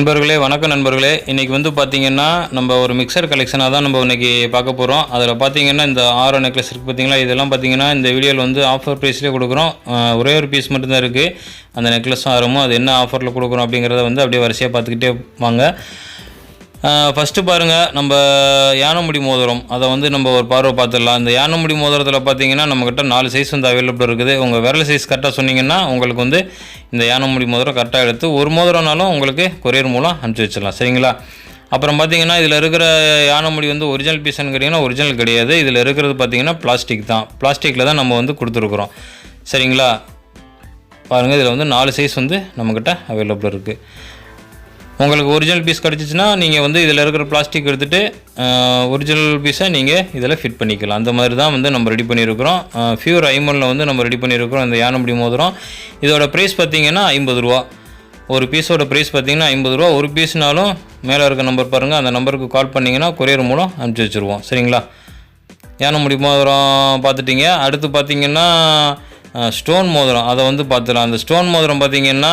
நண்பர்களே வணக்கம் நண்பர்களே. இன்றைக்கி வந்து பார்த்திங்கன்னா நம்ம ஒரு மிக்சர் கலெக்ஷனாக தான் நம்ம இன்றைக்கி பார்க்க போகிறோம் அதில் பார்த்தீங்கன்னா இந்த ஆரோ நெக்லஸ் இருக்குது பார்த்திங்களா இதெல்லாம் பார்த்தீங்கன்னா இந்த வீடியோவில் வந்து ஆஃபர் ப்ரைஸ்லேயே கொடுக்குறோம். ஒரே ஒரு பீஸ் மட்டும்தான் இருக்குது அந்த நெக்லஸும் ஆரமும் அது என்ன ஆஃபரில் கொடுக்குறோம் அப்படிங்கிறத வந்து அப்படியே வரிசையாக பார்த்துக்கிட்டே வாங்க. ஃபஸ்ட்டு பாருங்கள் நம்ம யானைமுடி மோதிரம். அதை வந்து நம்ம ஒரு பார்வை பார்த்துடலாம். இந்த யானைமுடி மோதிரத்தில் பார்த்தீங்கன்னா நம்மக்கிட்ட நாலு சைஸ் வந்து அவைலபிள் இருக்குது. உங்கள் விரல் சைஸ் கரெக்டாக சொன்னீங்கன்னா உங்களுக்கு வந்து இந்த யானைமுடி மோதிரம் கரெக்டாக எடுத்து ஒரு மோதிரம்னாலும் உங்களுக்கு கொரியர் மூலம் அனுப்பிச்சி வச்சிடலாம். சரிங்களா? அப்புறம் பார்த்தீங்கன்னா இதில் இருக்கிற யானைமுடி வந்து ஒரிஜினல் பீஸ்ன்னு கேட்டிங்கன்னா ஒரிஜினல் கிடையாது. இதில் இருக்கிறது பார்த்தீங்கன்னா பிளாஸ்டிக் தான். பிளாஸ்டிக்கில் தான் நம்ம வந்து கொடுத்துருக்குறோம். சரிங்களா? பாருங்கள் இதில் வந்து நாலு சைஸ் வந்து நம்மக்கிட்ட அவைலபிள் இருக்குது உங்களுக்கு ஒரிஜினல் பீஸ் கிடச்சிச்சின்னா நீங்கள் வந்து இதில் இருக்கிற பிளாஸ்டிக் எடுத்துகிட்டு ஒரிஜினல் பீஸை நீங்கள் இதில் ஃபிட் பண்ணிக்கலாம். அந்த மாதிரி தான் வந்து நம்ம ரெடி பண்ணியிருக்கிறோம். ஃபியூர் ஐமனில் வந்து நம்ம ரெடி பண்ணியிருக்கிறோம். இந்த யானைமுடி மோதிரம். இதோட ப்ரைஸ் பார்த்தீங்கன்னா ஐம்பது ரூபா. ஒரு பீஸோட ப்ரைஸ் பார்த்தீங்கன்னா ஐம்பது ரூபா. ஒரு பீஸ்னாலும் மேலே இருக்க நம்பர் பாருங்கள் அந்த நம்பருக்கு கால் பண்ணிங்கன்னா கொரியர் மூலம் அனுப்பிச்சி வச்சுருவோம். சரிங்களா? யானை முடி மோதிரம் பார்த்துட்டிங்க. அடுத்து பார்த்தீங்கன்னா ஸ்டோன் மோதிரம். அதை வந்து பார்த்துலாம் அந்த ஸ்டோன் மோதிரம் பார்த்திங்கன்னா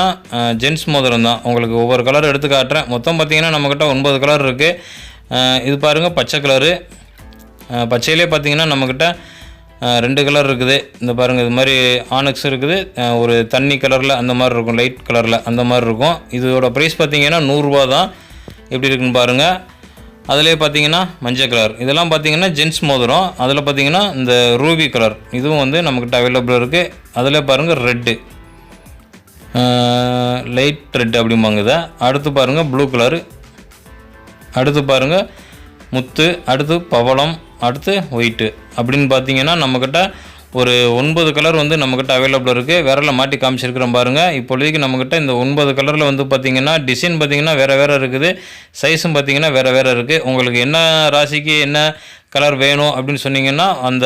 ஜென்ஸ் மோதிரம் தான். உங்களுக்கு ஒவ்வொரு கலர் எடுத்து காட்டுறேன். மொத்தம் பார்த்திங்கன்னா நம்மக்கிட்ட ஒன்பது கலர் இருக்குது இது பாருங்கள் பச்சை கலரு பச்சையிலே பார்த்தீங்கன்னா நம்மக்கிட்ட ரெண்டு கலர் இருக்குது. இந்த பாருங்கள் இது மாதிரி ஆனக்ஸ் இருக்குது. ஒரு தண்ணி கலரில் அந்த மாதிரி இருக்கும். லைட் கலரில் அந்த மாதிரி இருக்கும். இதோட ப்ரைஸ் பார்த்திங்கன்னா நூறுரூவா தான். எப்படி இருக்குன்னு பாருங்கள் அதிலே பார்த்தீங்கன்னா மஞ்சள் கலர் இதெல்லாம் பார்த்தீங்கன்னா ஜென்ஸ் மோதிரம். அதில் பார்த்தீங்கன்னா இந்த ரூபி கலர் இதுவும் வந்து நம்மக்கிட்ட அவைலபிள் இருக்குது அதில் பாருங்கள் ரெட்டு லைட் ரெட் அப்படிம்பாங்க இதை. அடுத்து பாருங்கள் ப்ளூ கலரு அடுத்து பாருங்கள் முத்து. அடுத்து பவளம். அடுத்து ஒயிட்டு அப்படின்னு பார்த்தீங்கன்னா நம்மக்கிட்ட ஒரு ஒன்பது கலர் வந்து நம்மக்கிட்ட அவைலபிள் இருக்குது விரலில் மாட்டி காமிச்சிருக்கிறோம் பாருங்கள் இப்பொழுதுக்கு நம்மக்கிட்ட இந்த ஒன்பது கலரில் வந்து பார்த்தீங்கன்னா டிசைன் பார்த்தீங்கன்னா வேறு வேறு இருக்குது. சைஸும் பார்த்தீங்கன்னா வேறு வேறு இருக்குது உங்களுக்கு என்ன ராசிக்கு என்ன கலர் வேணும் அப்படின்னு சொன்னிங்கன்னா அந்த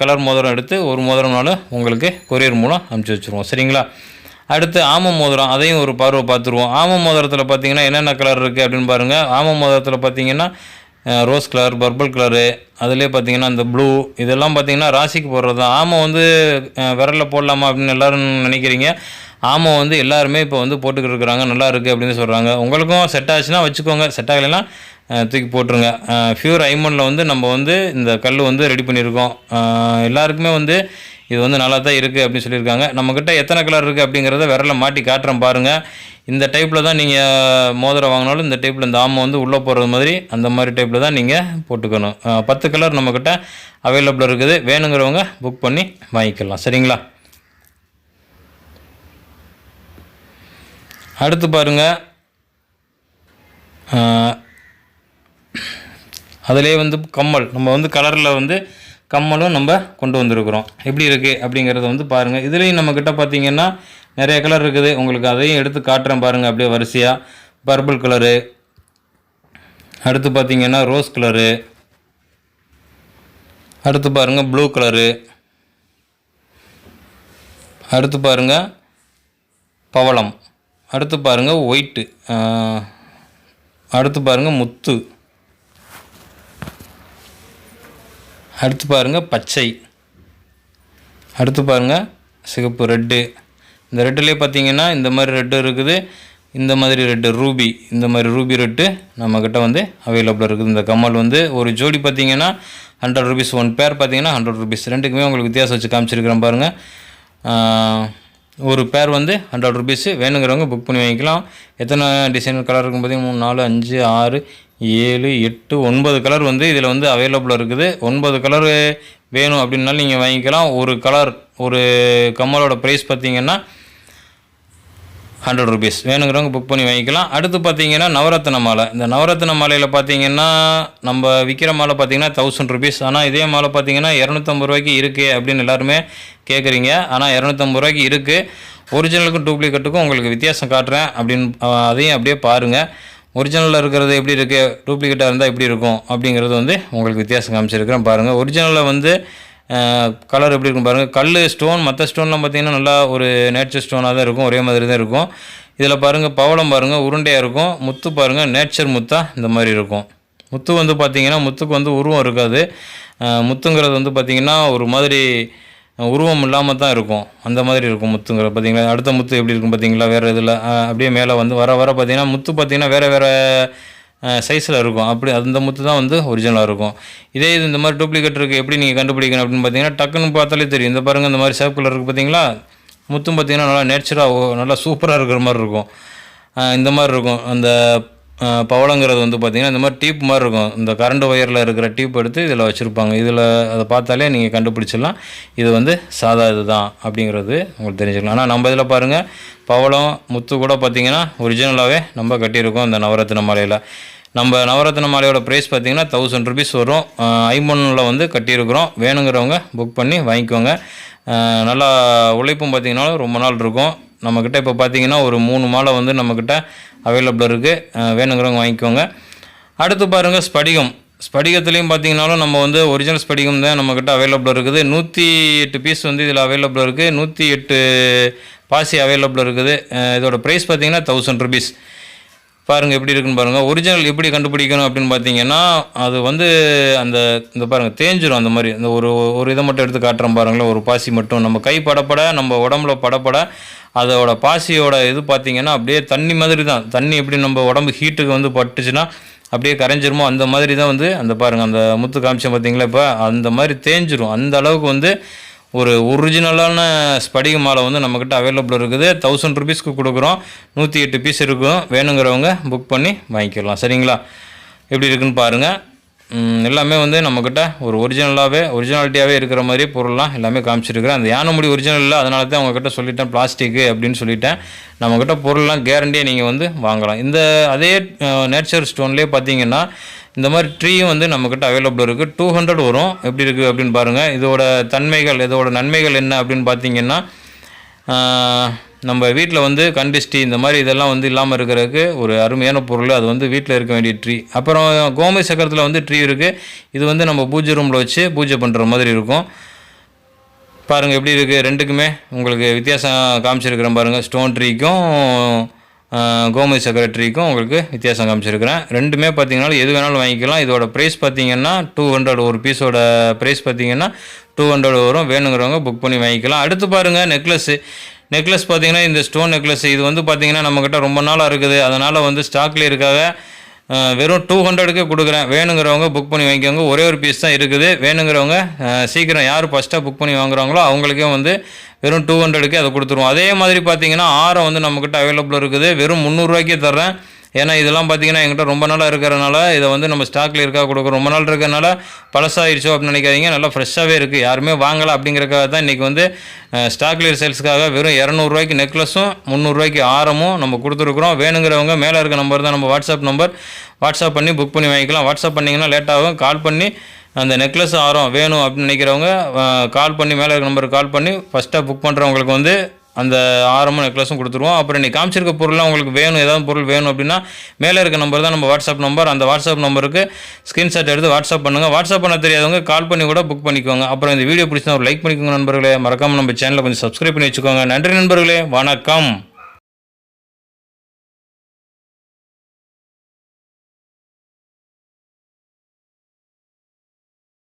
கலர் மோதிரம் எடுத்து ஒரு மோதிரம்னாலும் உங்களுக்கு கொரியர் மூலம் அனுப்பிச்சி வச்சுருவோம். சரிங்களா? அடுத்து ஆம மோதிரம் அதையும் ஒரு பார்வை பார்த்துருவோம். ஆம மோதிரத்தில் பார்த்தீங்கன்னா என்னென்ன கலர் இருக்குது அப்படின்னு பாருங்கள் ஆம மோதிரத்தில் பார்த்திங்கன்னா ரோஸ் கலர் பர்பிள் கலரு அதிலே பார்த்தீங்கன்னா அந்த ப்ளூ இதெல்லாம் பார்த்தீங்கன்னா ராசிக்கு போடுறது தான் ஆமை வந்து விரலில் விரல்ல போடலாமா அப்படின்னு எல்லாரும் நினைக்கிறீங்க. ஆமை வந்து எல்லாருமே இப்போ வந்து போட்டுக்கிட்டு இருக்கிறாங்க. நல்லா இருக்குது அப்படின்னு சொல்கிறாங்க உங்களுக்கும் செட் ஆச்சுன்னா வச்சுக்கோங்க. செட் ஆகலைன்னா தூக்கி போட்டுருங்க. ஃபியூர் ஐமனில் வந்து நம்ம வந்து இந்த கல் வந்து ரெடி பண்ணியிருக்கோம். எல்லாருக்குமே வந்து இது வந்து நல்லா தான் இருக்குது அப்படின்னு சொல்லியிருக்காங்க. நம்மக்கிட்ட எத்தனை கலர் இருக்குது அப்படிங்கிறத விரல மாட்டி காட்டுறேன் பாருங்கள் இந்த டைப்பில் தான் நீங்கள் மோதிரம் வாங்கினாலும் இந்த டைப்பில் இந்த ஆமை வந்து உள்ளே போகிறது மாதிரி அந்த மாதிரி டைப்பில் தான் நீங்கள் போட்டுக்கணும். பத்து கலர் நம்மக்கிட்ட அவைலபிள் இருக்குது. வேணுங்கிறவங்க புக் பண்ணி வாங்கிக்கலாம். சரிங்களா? அடுத்து பாருங்கள் அதிலே வந்து கம்மல். நம்ம வந்து கலரில் வந்து கம்மலும் நம்ம கொண்டு வந்திருக்கிறோம். எப்படி இருக்குது அப்படிங்கிறத வந்து பாருங்கள் இதுலேயும் நம்மக்கிட்ட பார்த்தீங்கன்னா நிறைய கலர் இருக்குது. உங்களுக்கு அதையும் எடுத்து காட்டுறேன் பாருங்கள் அப்படியே வரிசையாக பர்பிள் கலரு அடுத்து பார்த்தீங்கன்னா ரோஸ் கலரு அடுத்து பாருங்கள் ப்ளூ கலரு அடுத்து பாருங்கள் பவளம். அடுத்து பாருங்கள் ஒயிட்டு அடுத்து பாருங்கள் முத்து. அடுத்து பாருங்கள் பச்சை. அடுத்து பாருங்கள் சிகப்பு ரெட்டு. இந்த ரெட்டுலேயே பார்த்தீங்கன்னா இந்த மாதிரி ரெட்டு இருக்குது. இந்த மாதிரி ரெட்டு ரூபி. இந்த மாதிரி ரூபி ரெட்டு நம்மக்கிட்ட வந்து அவைலபிள் இருக்குது. இந்த கம்மல் வந்து ஒரு ஜோடி பார்த்தீங்கன்னா ஹண்ட்ரட் ருபீஸ் ஒன் பேர் பார்த்தீங்கன்னா ஹண்ட்ரட் ருபீஸ் ரெண்டுக்குமே உங்களுக்கு வித்தியாசம் வச்சு காமிச்சிருக்கிறேன் பாருங்கள் ஒரு பேர் வந்து ஹண்ட்ரட் ருபீஸு வேணுங்கிறவங்க புக் பண்ணி வாங்கிக்கலாம். எத்தனை டிசைன் கலர் இருக்கும் பார்த்தீங்கன்னா மூணு நாலு அஞ்சு ஆறு ஏழு எட்டு ஒன்பது கலர் வந்து இதில் வந்து அவைலபிள் இருக்குது. ஒன்பது கலர் வேணும் அப்படின்னாலும் நீங்கள் வாங்கிக்கலாம். ஒரு கலர் ஒரு கம்மலோட ப்ரைஸ் பார்த்தீங்கன்னா ஹண்ட்ரட் ருபீஸ் வேணுங்கிறவங்க புக் பண்ணி வாங்கிக்கலாம். அடுத்து பார்த்தீங்கன்னா நவரத்ன மாலை. இந்த நவரத்ன மாலையில் பார்த்தீங்கன்னா நம்ம விற்கிற மாலை பார்த்தீங்கன்னா தௌசண்ட் ருபீஸ் ஆனால் இதே மாலை பார்த்தீங்கன்னா இரநூத்தம்பது ரூபாய்க்கு இருக்குது அப்படின்னு எல்லாருமே கேட்குறீங்க ஆனால் இரநூத்தம்பது ரூபாய்க்கு இருக்குது ஒரிஜினலுக்கும் டூப்ளிகேட்டுக்கும் உங்களுக்கு வித்தியாசம் காட்டுறேன் அப்படின்னு அதையும் அப்படியே பாருங்கள் ஒரிஜினலில் இருக்கிறது எப்படி இருக்குது டூப்ளிகேட்டாக இருந்தால் எப்படி இருக்கும்? அப்படிங்கிறது வந்து உங்களுக்கு வித்தியாசம் காமிச்சிருக்கிறேன் பாருங்கள் ஒரிஜினலில் வந்து கலர் எப்படி இருக்கும் பாருங்கள் கல் ஸ்டோன் மற்ற ஸ்டோன்லாம் பார்த்திங்கன்னா நல்லா ஒரு நேச்சர் ஸ்டோனாக தான் இருக்கும். ஒரே மாதிரி தான் இருக்கும். இதில் பாருங்கள் பவளம் பாருங்கள் உருண்டையாக இருக்கும். முத்து பாருங்கள் நேச்சர் முத்தாக இந்த மாதிரி இருக்கும். முத்து வந்து பார்த்தீங்கன்னா முத்துக்கு வந்து உருவம் இருக்காது. முத்துங்கிறது வந்து பார்த்திங்கன்னா ஒரு மாதிரி உருவம் இல்லாமல் தான் இருக்கும். அந்த மாதிரி இருக்கும் முத்துங்கிற பார்த்தீங்களா அடுத்த முத்து எப்படி இருக்கும் பார்த்தீங்களா வேறு இதில் அப்படியே மேலே வந்து வர வர பார்த்தீங்கன்னா முத்து பார்த்தீங்கன்னா வேறு வேறு சைஸில் இருக்கும். அப்படி அந்த முத்து தான் வந்து ஒரிஜினலாக இருக்கும். இதே இது இந்த மாதிரி டூப்ளிகேட் இருக்குது எப்படி நீங்கள் கண்டுபிடிக்கணும் அப்படின்னு பார்த்தீங்கன்னா டக்குன்னு பார்த்தாலே தெரியும். இந்த பாருங்கள் இந்த மாதிரி சேப் கலர் இருக்குது பார்த்தீங்களா முத்தும் பார்த்தீங்கன்னா நல்லா நேச்சராக நல்லா சூப்பராக இருக்கிற மாதிரி இருக்கும். இந்த மாதிரி இருக்கும். அந்த பவளங்கிறது வந்து பார்த்திங்கன்னா இந்த மாதிரி டீப் மாதிரி இருக்கும். இந்த கரண்ட் ஒயரில் இருக்கிற டீப் எடுத்து இதில் வச்சுருப்பாங்க. இதில் அதை பார்த்தாலே நீங்கள் கண்டுபிடிச்சிடலாம். இது வந்து சாதா இது தான் அப்படிங்கிறது உங்களுக்கு தெரிஞ்சுக்கலாம். ஆனால் நம்ம இதில் பாருங்கள் பவளம் முத்து கூட பார்த்திங்கன்னா ஒரிஜினலாகவே நம்ம கட்டியிருக்கோம் இந்த நவரத்தின மாலையில். நம்ம நவரத்ன மாலையோட ப்ரைஸ் பார்த்தீங்கன்னா தௌசண்ட் ருபீஸ் வரும். ஐமோனில் வந்து கட்டியிருக்கிறோம். வேணுங்கிறவங்க புக் பண்ணி வாங்கிக்கோங்க. நல்லா உழைப்பும் பார்த்திங்கனாலும் ரொம்ப நாள் இருக்கும். நம்மக்கிட்ட இப்போ பார்த்தீங்கன்னா ஒரு மூணு மாலை வந்து நம்மக்கிட்ட அவைலபிள் இருக்குது வேணுங்கிறவங்க வாங்கிக்கோங்க. அடுத்து பாருங்கள் ஸ்படிகம். ஸ்படிகத்துலேயும் பார்த்தீங்கனாலும் நம்ம வந்து ஒரிஜினல் ஸ்படிகம் தான் நம்மக்கிட்ட அவைலபிள் இருக்குது. நூற்றி எட்டு பீஸ் வந்து இதில் அவைலபிள் இருக்குது நூற்றி எட்டு பாசி அவைலபிள் இருக்குது. இதோட ப்ரைஸ் பார்த்தீங்கன்னா தௌசண்ட் ருபீஸ் பாருங்கள் எப்படி இருக்குன்னு பாருங்கள் ஒரிஜினல் எப்படி கண்டுபிடிக்கணும் அப்படின்னு பார்த்தீங்கன்னா அது வந்து அந்த இந்த பாருங்கள் தேஞ்சிரும் அந்த மாதிரி. இந்த ஒரு ஒரு இதை மட்டும் எடுத்து காட்டுறோம் பாருங்களேன். ஒரு பாசி மட்டும். நம்ம கை படப்பட நம்ம உடம்புல படப்பட அதோட பாசியோட இது பார்த்தீங்கன்னா அப்படியே தண்ணி மாதிரி தான். தண்ணி எப்படி நம்ம உடம்பு ஹீட்டுக்கு வந்து பட்டுச்சுன்னா அப்படியே கரைஞ்சிருமோ அந்த மாதிரி தான் வந்து அந்த பாருங்கள் அந்த முத்து காமிச்சம் பார்த்திங்களா இப்போ? அந்த மாதிரி தேஞ்சிரும். அந்த அளவுக்கு வந்து ஒரு ஒரிஜினலான ஸ்படிக மாலை வந்து நம்மக்கிட்ட அவைலபிள் இருக்குது. தௌசண்ட் ருபீஸ்க்கு கொடுக்குறோம். நூற்றி எட்டு பீஸ் இருக்கும். வேணுங்கிறவங்க புக் பண்ணி வாங்கிக்கலாம். சரிங்களா? எப்படி இருக்குன்னு பாருங்கள் எல்லாமே வந்து நம்மக்கிட்ட ஒரு ஒரிஜினலாகவே ஒரிஜினாலிட்டியாகவே இருக்கிற மாதிரி பொருள்லாம் எல்லாமே காமிச்சிருக்கிறேன். அந்த யானை முடி ஒரிஜினல் இல்லை அதனால தான் உங்ககிட்ட சொல்லிட்டேன் பிளாஸ்டிக்கு அப்படின்னு சொல்லிட்டேன். நம்மக்கிட்ட பொருள்லாம் கேரண்டியாக நீங்கள் வந்து வாங்கலாம். இந்த அதே நேச்சர் ஸ்டோன்லேயே பார்த்தீங்கன்னா இந்த மாதிரி ட்ரீயும் வந்து நம்மக்கிட்ட அவைலபிள் இருக்குது டூ ஹண்ட்ரட் வரும். எப்படி இருக்குது அப்படின்னு பாருங்கள் இதோட தன்மைகள் இதோட நன்மைகள் என்ன அப்படின்னு பார்த்தீங்கன்னா நம்ம வீட்டில் வந்து கண்டிஸ்டி இந்த மாதிரி இதெல்லாம் வந்து இல்லாமல் இருக்கிறதுக்கு ஒரு அருமையான பொருள். அது வந்து வீட்டில் இருக்க வேண்டிய ட்ரீ. அப்புறம் கோமை சக்கரத்தில் வந்து ட்ரீ இருக்குது இது வந்து நம்ம பூஜை ரூமில் வச்சு பூஜை பண்ணுற மாதிரி இருக்கும். பாருங்கள் எப்படி இருக்குது ரெண்டுக்குமே உங்களுக்கு வித்தியாசம் காமிச்சிருக்கிறேன் பாருங்கள் ஸ்டோன் ட்ரீக்கும் கோமதி சக்கரை ட்ரீக்கும் உங்களுக்கு வித்தியாசம் காமிச்சிருக்கிறேன். ரெண்டுமே பார்த்தீங்கன்னா எது வேணாலும் வாங்கிக்கலாம். இதோட ப்ரைஸ் பார்த்தீங்கன்னா டூ ஹண்ட்ரட் ஒரு பீஸோட ப்ரைஸ் பார்த்தீங்கன்னா டூ ஹண்ட்ரட் வரும். வேணுங்கிறவங்க புக் பண்ணி வாங்கிக்கலாம். அடுத்து பாருங்கள் நெக்லஸ்ஸு நெக்லஸ் பார்த்தீங்கன்னா இந்த ஸ்டோன் நெக்லஸ் இது வந்து பார்த்தீங்கன்னா நம்மக்கிட்ட ரொம்ப நாளாக இருக்குது. அதனால் வந்து ஸ்டாக்லேயே இருக்காக வெறும் டூ ஹண்ட்ரடுக்கே கொடுக்குறேன். வேணுங்கிறவங்க புக் பண்ணி வாங்கிக்கோங்க. ஒரே ஒரு பீஸ் தான் இருக்குது. வேணுங்கிறவங்க சீக்கிரம் யார் ஃபஸ்ட்டாக புக் பண்ணி வாங்குறாங்களோ அவங்களுக்கே வந்து வெறும் டூ ஹண்ட்ரடுக்கே அதை கொடுத்துருவோம். அதே மாதிரி பார்த்தீங்கன்னா ஆரம் வந்து நம்மக்கிட்ட அவைலபிள் இருக்குது. வெறும் முந்நூறுரூவாய்க்கே தர்றேன். ஏன்னா இதெல்லாம் பார்த்தீங்கன்னா எங்கிட்ட ரொம்ப நாளாக இருக்கிறனால இதை வந்து நம்ம ஸ்டாக்கில் இருக்கா கொடுக்குறோம் ரொம்ப நாள் இருக்கிறனால பழசாயிருச்சோ அப்படின்னு நினைக்காதீங்க. நல்லா ஃப்ரெஷ்ஷாகவே இருக்குது யாருமே வாங்கலை அப்படிங்கிறக்காக தான் இன்றைக்கி வந்து ஸ்டாக்லியர் சேல்ஸுக்காக வெறும் இரநூறுவாய்க்கு நெக்லஸும் முந்நூறுரூவாய்க்கு ஆரமும் நம்ம கொடுத்துருக்குறோம். வேணுங்கிறவங்க மேலே இருக்க நம்பர் தான். நம்ம வாட்ஸ்அப் நம்பர் வாட்ஸ்அப் பண்ணி புக் பண்ணி வாங்கிக்கலாம். வாட்ஸ்அப் பண்ணிங்கன்னா லேட்டாகும் கால் பண்ணி அந்த நெக்லஸ் ஆரம் வேணும் அப்படின்னு நினைக்கிறவங்க கால் பண்ணி மேலே இருக்க நம்பருக்கு கால் பண்ணி ஃபஸ்ட்டாக புக் பண்ணுறவங்களுக்கு வந்து அந்த ஆரமும் நெக்லஸும் கொடுத்துருவோம். அப்புறம் நீ காமிச்சிருக்க பொருள்லாம் உங்களுக்கு வேணும் ஏதாவது பொருள் வேணும் அப்படின்னா மேலே இருக்க நம்பர் தான் நம்ம வாட்ஸ்அப் நம்பர் அந்த வாட்ஸ்அப் நம்பருக்கு ஸ்க்ரீன்ஷாட் எடுத்து வாட்ஸ்அப் பண்ணுங்கள் வாட்ஸ்அப் பண்ண தெரியாதவங்க கால் பண்ணி கூட புக் பண்ணிக்கோங்க. அப்புறம் இந்த வீடியோ பிடிச்சா ஒரு லைக் பண்ணிக்கோங்க நண்பர்களே. மறக்காமல் நம்ம சேனலை கொஞ்சம் சப்ஸ்கிரைப் பண்ணி வச்சுக்கோங்க. நன்றி நண்பர்களே. வணக்கம்.